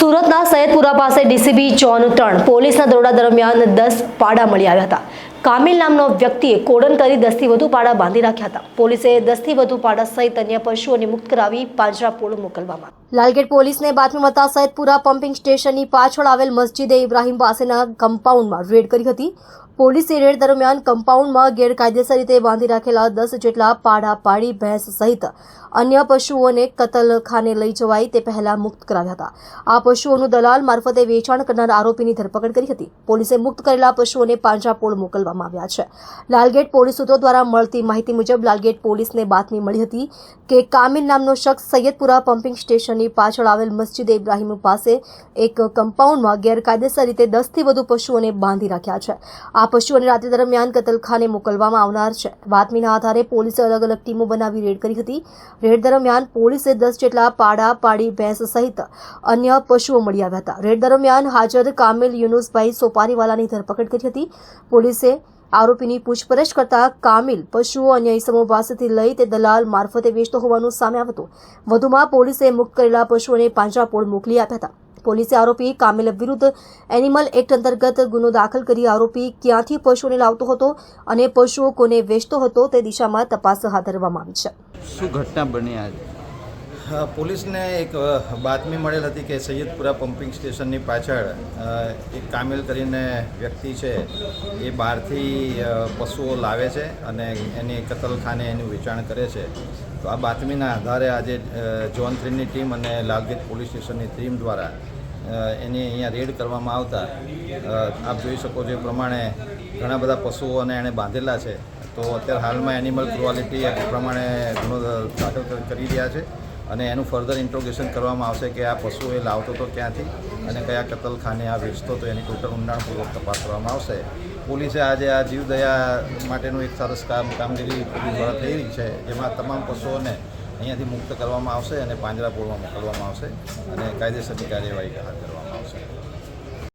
સુરતના સૈયદપુરા પાસે DCB Chon ત્રણ પોલીસના દરોડા દરમિયાન દસ પાડા મળી આવ્યા હતા. કામિલ નામનો વ્યક્તિએ કોડન કરી દસથી વધુ પાડા બાંધી રાખ્યા હતા. પોલીસે દસથી વધુ પાડા સહિત અન્ય પશુઓને મુક્ત કરાવી પાંજરાપોળ મોકલવામાં લાલગેટ પોલીસને બાતમી મળતા સૈયદપુરા પમ્પિંગ સ્ટેશનની પાછળ આવેલ મસ્જિદે ઇબ્રાહીમ પાસેના કમ્પાઉન્ડમાં રેડ કરી હતી. પોલીસે રેડ દરમિયાન કમ્પાઉન્ડમાં ગેરકાયદેસર રીતે બાંધી રાખેલા દસ જેટલા પાડા પાડી ભેંસ સહિત અન્ય પશુઓને કતલખાને લઈ જવાય તે પહેલા મુક્ત કરાવ્યા હતા. આ પશુઓનું દલાલ મારફતે વેચાણ કરનાર આરોપીની ધરપકડ કરી હતી. પોલીસે મુક્ત કરેલા પશુઓને પાંજરાપોળ મોકલવામાં આવ્યા છે. લાલગેટ પોલીસ સૂત્રો દ્વારા મળતી માહિતી મુજબ લાલગેટ પોલીસને બાતમી મળી હતી કે કામિલ નામનો શખ્સ સૈયદપુરા પમ્પિંગ સ્ટેશનની પાછળ આવેલ મસ્જિદ ઇબ્રાહીમ પાસે એક કમ્પાઉન્ડમાં ગેરકાયદેસર રીતે દસથી વધુ પશુઓને બાંધી રાખ્યા છે. આ પશુઓને રાત્રિ દરમિયાન કતલખાને મોકલવામાં આવનાર છે. બાતમીના આધારે પોલીસે અલગ અલગ ટીમો બનાવી રેડ કરી હતી. રેડ દરમિયાન પોલીસે દસ જેટલા પાડા, પાડી, ભેંસ સહિત અન્ય પશુઓ મળી આવ્યા હતા. રેડ દરમિયાન હાજર કામિલ યુનુસભાઈ સોપારીવાલાની ધરપકડ કરી હતી. પોલીસે આરોપીની પૂછપરછ કરતા કામિલ પશુઓ અન્ય ઇસમો પાસેથી લઈ તે દલાલ મારફતે વેચતો હોવાનું સામે આવ્યું હતું. વધુમાં પોલીસે મુક્ત કરેલા પશુઓને પાંજરાપોળ મોકલી આપ્યા હતા. પોલીસે આરોપી કામિલ વિરુદ્ધ એનિમલ એક્ટ અંતર્ગત ગુનો દાખલ કરી આરોપી ક્યાંથી પશુઓને લાવતો હતો અને પશુઓ કોને વેચતો હતો તે દિશામાં તપાસ હાથ ધરવામાં આવી છે. શું ઘટના બની આજે? પોલીસને એક બાતમી મળેલ હતી કે સૈયદપુરા પમ્પિંગ સ્ટેશનની પાછળ એક કામિલ કરીને વ્યક્તિ છે, એ બહારથી પશુઓ લાવે છે અને એની કતલખાને એનું વેચાણ કરે છે. તો આ બાતમીના આધારે આજે જોન થ્રીની ટીમ અને લાલગેટ પોલીસ સ્ટેશનની ટીમ દ્વારા એની અહીંયા રેડ કરવામાં આવતા આપ જોઈ શકો છો એ પ્રમાણે ઘણા બધા પશુઓને એણે બાંધેલા છે. તો અત્યારે હાલમાં એનિમલ ક્રુઆલિટી પ્રમાણે ગુનો દાખલ કરી રહ્યા છે. અને એનું ફર્ધર ઇન્ટ્રોગેશન કરવામાં આવશે કે આ પશુ એ લાવતો હતો ક્યાંથી અને કયા કતલખાને આ વેચતો હતો એની ટોટલ ઊંડાણપૂર્વક તપાસ કરવામાં આવશે. પોલીસે આજે આ જીવદયા માટેનું એક સરસ કામ, કામગીરી પૂરી દ્વારા થઈ રહી છે, જેમાં તમામ પશુઓને અહીંયાથી મુક્ત કરવામાં આવશે અને પાંજરાપોળમાં મોકલવામાં આવશે અને કાયદેસરની કાર્યવાહી હાથ કરવામાં